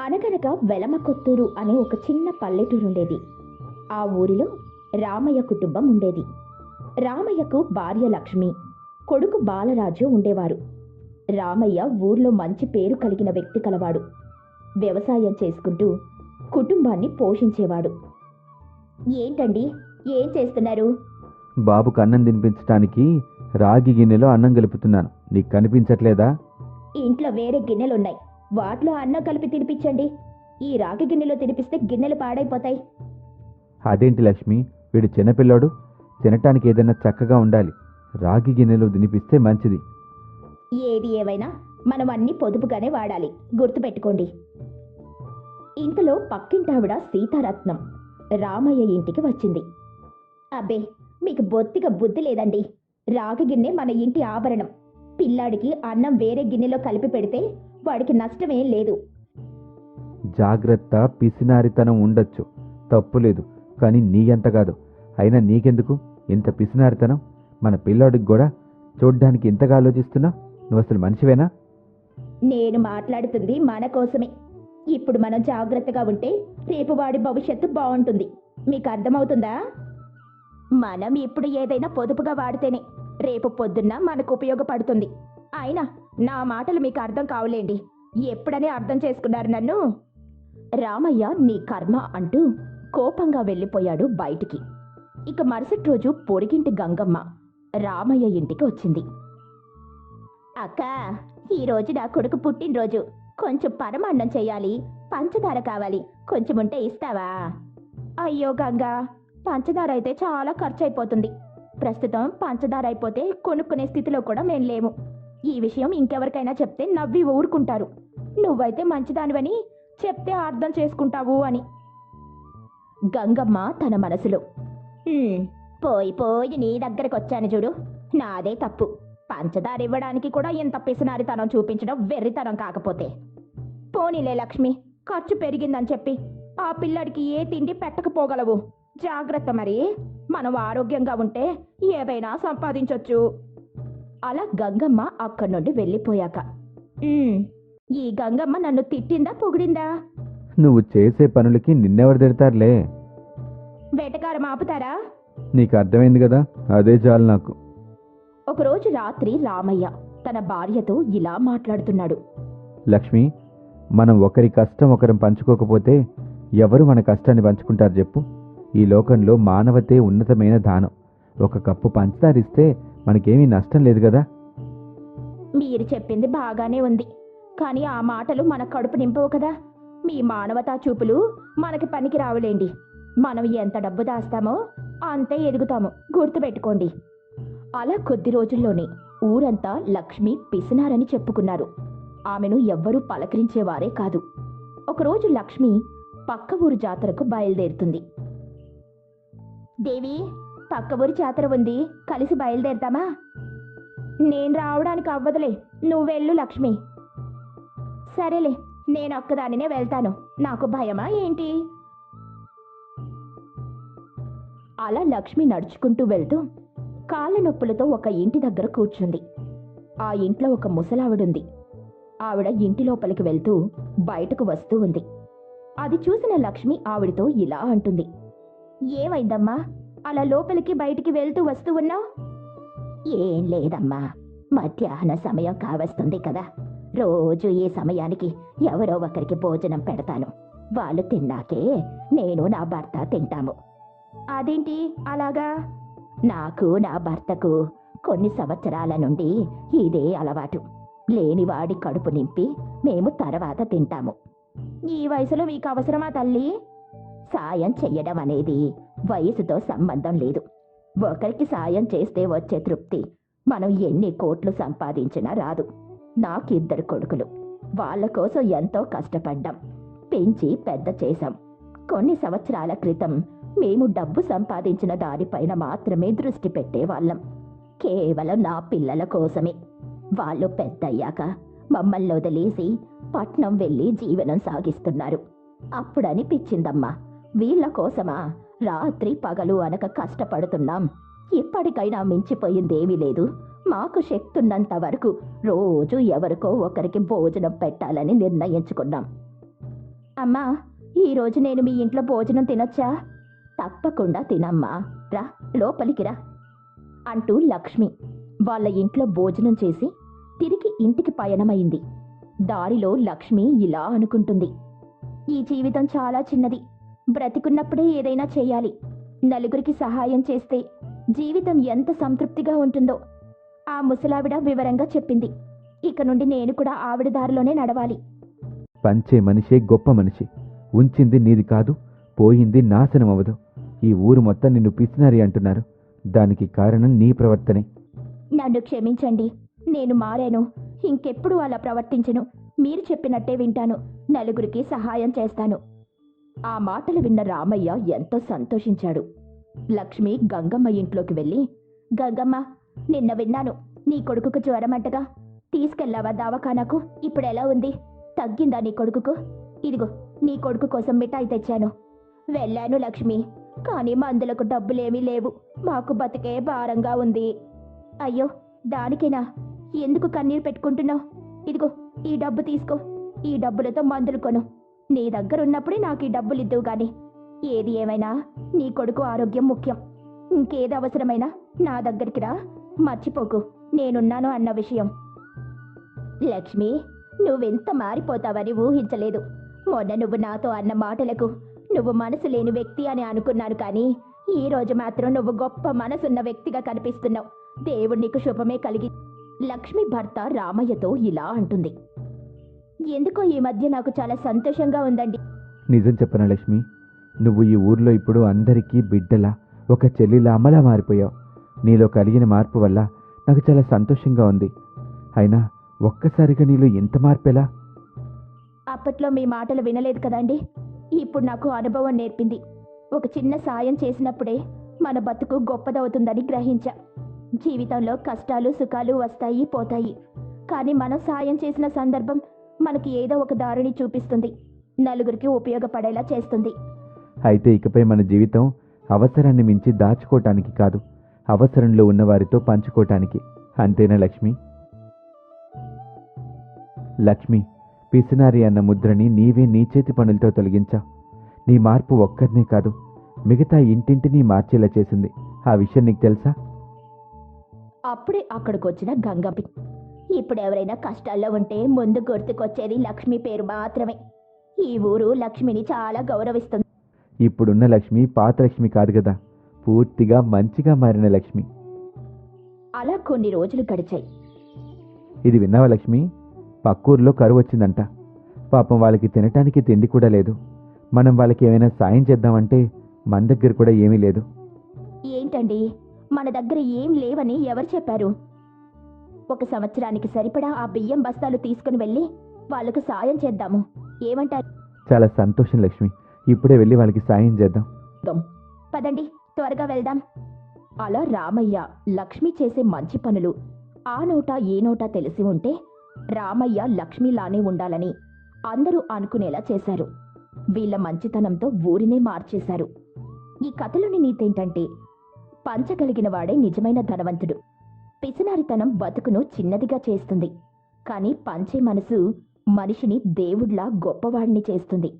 అనగనగా వెలమకొత్తూరు అనే ఒక చిన్న పల్లెటూరు ఉండేది ఆ ఊరిలో రామయ్య కుటుంబం ఉండేది. రామయ్యకు భార్య లక్ష్మి కొడుకు బాలరాజు ఉండేవారు. రామయ్య ఊర్లో మంచి పేరు కలిగిన వ్యక్తి కలవాడు. వ్యవసాయం చేసుకుంటూ కుటుంబాన్ని పోషించేవాడు. ఏంటండి? ఏం చేస్తున్నారు? బాబుకు అన్నం తినిపించడానికి రాగి గిన్నెలో అన్నం కలుపుతున్నాను. నీకు కనిపించట్లేదా? ఇంట్లో వేరే గిన్నెలున్నాయి. వాటిలో అన్నం కలిపి తినిపించండి. ఈ రాగి గిన్నెలో తినిపిస్తే గిన్నెలు పాడైపోతాయి. అదేంటి లక్ష్మి? వీడు చిన్నపిల్లోడు. తినటానికి ఏదైనా చక్కగా ఉండాలి. రాగి గిన్నెలో తినిపిస్తే మంచిది. ఏది ఏవైనా మనం అన్ని పొదుపుగానే వాడాలి. గుర్తుపెట్టుకోండి. ఇంతలో పక్కింటావిడ సీతారత్నం రామయ్య ఇంటికి వచ్చింది. అబ్బే మీకు బొత్తిగా బుద్ధి లేదండి. రాగి గిన్నె మన ఇంటి ఆభరణం. పిల్లాడికి అన్నం వేరే గిన్నెలో కలిపి పెడితే వాడికి నష్టమేం లేదు. జాగ్రత్త పిసినారితనం ఉండొచ్చు. తప్పులేదు కానీ నీ అంత కాదు. అయినా నీకెందుకు? ఇంత పిసినారితనం? మన పిల్లోడికి కూడా? చూడ్డానికి ఇంతగా ఆలోచిస్తున్నా? నువ్వు అసలు మనిషివేనా? నేను మాట్లాడుతుంది మన కోసమే. ఇప్పుడు మనం జాగ్రత్తగా ఉంటే రేపు వాడి భవిష్యత్తు బాగుంటుంది. మీకు అర్థమవుతుందా? మనం ఇప్పుడు ఏదైనా పొదుపుగా వాడితేనే రేపు పొద్దున్న మనకు ఉపయోగపడుతుంది. అయినా నా మాటలు మీకు అర్థం కావలేండి. ఎప్పుడని అర్థం చేసుకున్నారు నన్ను? రామయ్య నీ కర్మ అంటూ కోపంగా వెళ్ళిపోయాడు బయటికి. ఇక మరుసటి రోజు పొరిగింటి గంగమ్మ రామయ్య ఇంటికి వచ్చింది. అక్క ఈరోజు నా కొడుకు పుట్టినరోజు. కొంచెం పరమాన్నం చేయాలి పంచదార కావాలి. కొంచెం ఉంటే ఇస్తావా? అయ్యో గంగా పంచదార అయితే చాలా ఖర్చు అయిపోతుంది. ప్రస్తుతం పంచదార అయిపోతే కొనుక్కునే స్థితిలో కూడా మేము లేము. ఈ విషయం ఇంకెవరికైనా చెప్తే నవ్వి ఊరుకుంటారు. నువ్వైతే మంచిదానివని చెప్తే అర్థం చేసుకుంటావు అని. గంగమ్మ తన మనసులో పోయి పోయి నీ దగ్గరకు వచ్చాను చూడు నాదే తప్పు. పంచదార ఇవ్వడానికి కూడా ఇంత పిసినారితనం చూపించడం వెర్రితనం కాకపోతే. పోనీలే లక్ష్మి ఖర్చు పెరిగిందని చెప్పి ఆ పిల్లడికి ఏ తిండి పెట్టకపోగలవు. జాగ్రత్త మరి మనం ఆరోగ్యంగా ఉంటే ఏదైనా సంపాదించొచ్చు. అలా గంగమ్మ అక్కడి నుండి వెళ్ళిపోయాక. "ఉమ్, ఈ గంగమ్మ నన్ను తిట్టిందా పొగిడిందా? నువ్వు చేసే పనులకి నిన్నెవరు తిడతారులే? వేటకారం ఆపుతారా? నీకు అర్థమైంది కదా అదే చాలు నాకు. ఒకరోజు రాత్రి రామయ్య తన భార్యతో ఇలా మాట్లాడుతున్నాడు. లక్ష్మి మనం ఒకరి కష్టం ఒకరం పంచుకోకపోతే ఎవరు మన కష్టాన్ని పంచుకుంటారు చెప్పు. ఈ లోకంలో మానవతే ఉన్నతమైన దానం. ఒక కప్పు పంచదార ఇస్తే మనకేమీ నష్టం లేదు కదా? మీరు చెప్పింది బాగానే ఉంది. కానీ ఆ మాటలు మన కడుపు నింపవు కదా? మీ మానవతా చూపులు మనకి పనికి రావులేండి. మనం ఎంత డబ్బు దాస్తామో అంతే ఎదుగుతాము. గుర్తుపెట్టుకోండి. అలా కొద్ది రోజుల్లోనే ఊరంతా లక్ష్మి పిసినారని చెప్పుకున్నారు. ఆమెను ఎవ్వరూ పలకరించేవారే కాదు. ఒకరోజు లక్ష్మి పక్క ఊరు జాతరకు బయలుదేరుతుంది. దేవి పక్క ఊరి జాతర ఉంది. కలిసి బయలుదేరుతామా? నేను రావడానికి అవ్వదులే. నువ్వెళ్ళు లక్ష్మి. సరేలే నేను ఒక్కదానినే వెళ్తాను. నాకు భయమా ఏంటి? అలా లక్ష్మి నడుచుకుంటూ వెళ్తూ కాళ్ళ నొప్పులతో ఒక ఇంటి దగ్గర కూర్చుంది. ఆ ఇంట్లో ఒక ముసలావిడుంది. ఆవిడ ఇంటి లోపలికి వెళ్తూ బయటకు వస్తూ ఉంది. అది చూసిన లక్ష్మి ఆవిడతో ఇలా అంటుంది. ఏమైందమ్మా? అలా లోపలికి బయటికి వెళ్తూ వస్తూ ఉన్నావు? ఏం లేదమ్మా. మధ్యాహ్న సమయం కావస్తుంది కదా. రోజు ఈ సమయానికి ఎవరో ఒకరికి భోజనం పెడతాను. వాళ్ళు తిన్నాకే నేను నా భర్త తింటాము. అదేంటి? అలాగా? నాకు నా భర్తకు కొన్ని సంవత్సరాల నుండి ఇదే అలవాటు. లేనివాడి కడుపు నింపి మేము తర్వాత తింటాము. ఈ వయసులో మీకు అవసరమా తల్లి? సాయం చెయ్యడం అనేది వయసుతో సంబంధం లేదు. ఒకరికి సాయం చేస్తే వచ్చే తృప్తి మనం ఎన్ని కోట్లు సంపాదించినా రాదు. నాకు ఇద్దరు కొడుకులు. వాళ్ళ కోసం ఎంతో కష్టపడ్డాం. పెంచి పెద్ద చేశాం. కొన్ని సంవత్సరాల క్రితం మేము డబ్బు సంపాదించిన దానిపైన మాత్రమే దృష్టి పెట్టేవాళ్ళం. కేవలం నా పిల్లల కోసమే. వాళ్ళు పెద్దయ్యాక మమ్మల్ని వదిలేసి పట్నం వెళ్ళి జీవనం సాగిస్తున్నారు. అప్పుడనిపించిందమ్మా. వీళ్ళ కోసమా? రాత్రి పగలు అనక కష్టపడుతున్నాం. ఇప్పటికైనా మించిపోయిందేమీ లేదు. మాకు శక్తున్నంత వరకు రోజు ఎవరికో ఒకరికి భోజనం పెట్టాలని నిర్ణయించుకున్నాం. అమ్మా ఈరోజు నేను మీ ఇంట్లో భోజనం తినొచ్చా? తప్పకుండా తినమ్మా. రా లోపలికి రా అంటూ లక్ష్మి వాళ్ళ ఇంట్లో భోజనం చేసి తిరిగి ఇంటికి పయనమైంది. దారిలో లక్ష్మి ఇలా అనుకుంటుంది. ఈ జీవితం చాలా చిన్నది. బ్రతికున్నప్పుడే ఏదైనా చేయాలి. నలుగురికి సహాయం చేస్తే జీవితం ఎంత సంతృప్తిగా ఉంటుందో ఆ ముసలావిడ వివరంగా చెప్పింది. ఇక నుండి నేను కూడా ఆవిడ దారిలోనే నడవాలి. పంచే మనిషే గొప్ప మనిషి. ఉంచింది నీది కాదు పోయింది నాశనం అవ్వదు. ఈ ఊరు మొత్తం నిన్ను పిసినారి అంటున్నారు. దానికి కారణం నీ ప్రవర్తనే. నన్ను క్షమించండి నేను మారాను. ఇంకెప్పుడు అలా ప్రవర్తించను. మీరు చెప్పినట్టే వింటాను. నలుగురికి సహాయం చేస్తాను. ఆ మాటలు విన్న రామయ్య ఎంతో సంతోషించాడు. లక్ష్మి గంగమ్మ ఇంట్లోకి వెళ్ళి గంగమ్మ నిన్న విన్నాను. నీ కొడుకుకు జ్వరమంటగా. తీసుకెళ్ళావా దావఖానాకు? ఇప్పుడు ఎలా ఉంది? తగ్గిందా నీ కొడుకుకు? ఇదిగో నీ కొడుకు కోసం మిఠాయి తెచ్చాను. వెళ్ళాను లక్ష్మి కానీ మందులకు డబ్బులేమీ లేవు. మాకు బతికే భారంగా ఉంది. అయ్యో దానికేనా? ఎందుకు కన్నీరు పెట్టుకుంటున్నావు? ఇదిగో ఈ డబ్బు తీసుకో. ఈ డబ్బులతో మందులు కొను. నీ దగ్గర ఉన్నప్పుడే నాకు ఈ డబ్బులు ఇద్దువు గాని. ఏది ఏమైనా నీ కొడుకు ఆరోగ్యం ముఖ్యం. ఇంకేది అవసరమైనా నా దగ్గరికి రా. మర్చిపోకు. నేనున్నాను అన్న విషయం. లక్ష్మి నువ్వెంత మారిపోతావని ఊహించలేదు. మొన్న నువ్వు నాతో అన్న మాటలకు నువ్వు మనసు లేని వ్యక్తి అని అనుకున్నాను కానీ ఈ రోజు మాత్రం నువ్వు గొప్ప మనసున్న వ్యక్తిగా కనిపిస్తున్నావు. దేవుడు నీకు శుభమే కలిగి లక్ష్మి భర్త రామయ్యతో ఇలా అంటుంది. ఎందుకో ఈ మధ్య నాకు చాలా సంతోషంగా ఉందండి. నిజం చెప్పనా లక్ష్మి? నువ్వు ఈ ఊర్లో ఇప్పుడు అందరికీ బిడ్డలా ఒక చెల్లిలా అమ్మలా మారిపోయావు. నీలో కలిగిన మార్పు వల్ల నాకు చాలా సంతోషంగా ఉంది. అయినా ఒక్కసారిగా నీలో ఎంత మార్పెలా? అప్పట్లో మీ మాటలు వినలేదు కదండి. ఇప్పుడు నాకు అనుభవం నేర్పింది. ఒక చిన్న సాయం చేసినప్పుడే మన బతుకు గొప్పదవుతుందని గ్రహించా. జీవితంలో కష్టాలు సుఖాలు వస్తాయి పోతాయి. కానీ మనం సాయం చేసిన సందర్భం మనకి ఏదో ఒక దారిని చూపిస్తుంది. నలుగురికి ఉపయోగపడేలా చేస్తుంది. అయితే ఇకపై మన జీవితం అవసరాన్ని మించి దాచుకోవటానికి కాదు. అవసరంలో ఉన్న వారితో పంచుకోవటానికి అంతేనా లక్ష్మి? లక్ష్మి పిసినారి అన్న ముద్రని నీవే నీ చేతి పనులతో తొలగించావు నీ మార్పు ఒక్కరినే కాదు మిగతా ఇంటింటినీ మార్చేలా చేసింది. ఆ విషయం నీకు తెలుసా? అప్పుడే అక్కడికి వచ్చిన గంగంపి ఇప్పుడు ఎవరైనా కష్టాల్లో ఉంటే ముందు గుర్తుకొచ్చేది లక్ష్మి పేరు మాత్రమే. ఈ ఊరు లక్ష్మిని చాలా గౌరవిస్తుంది. ఇప్పుడున్న లక్ష్మి పాత లక్ష్మి కాదు కదా. పూర్తిగా మంచిగా మారిన లక్ష్మి. అలా కొన్ని రోజులు గడిచాయి. ఇది విన్నావా లక్ష్మి? పక్కూర్లో కరువు వచ్చిందంట. పాపం వాళ్ళకి తినటానికి తిండి కూడా లేదు. మనం వాళ్ళకి ఏమైనా సాయం చేద్దామంటే మన దగ్గర కూడా ఏమీ లేదు. ఏంటండి? మన దగ్గర ఏం లేవని ఎవరు చెప్పారు? ఒక సంవత్సరానికి సరిపడా ఆ బియ్యం బస్తాలు తీసుకుని వెళ్ళి వాళ్ళకు సాయం చేద్దాము. ఏమంటారు? చాలా సంతోషం లక్ష్మి. ఇప్పుడే వెళ్ళి వాళ్ళకి సాయం చేద్దాం. పదండి త్వరగా వెళ్దాం. అలా రామయ్య లక్ష్మి చేసే మంచి పనులు ఆ నోట ఏ నోట తెలిసి ఉంటే రామయ్య లక్ష్మిలానే ఉండాలని అందరూ అనుకునేలా చేశారు. వీళ్ళ మంచితనంతో ఊరినే మార్చేశారు. ఈ కథలోని నీతేంటంటే పంచగలిగిన వాడే నిజమైన ధనవంతుడు. పిసినారితనం బతుకును చిన్నదిగా చేస్తుంది. కానీ పంచే మనసు మనిషిని దేవుడ్లా గొప్పవాడిని చేస్తుంది.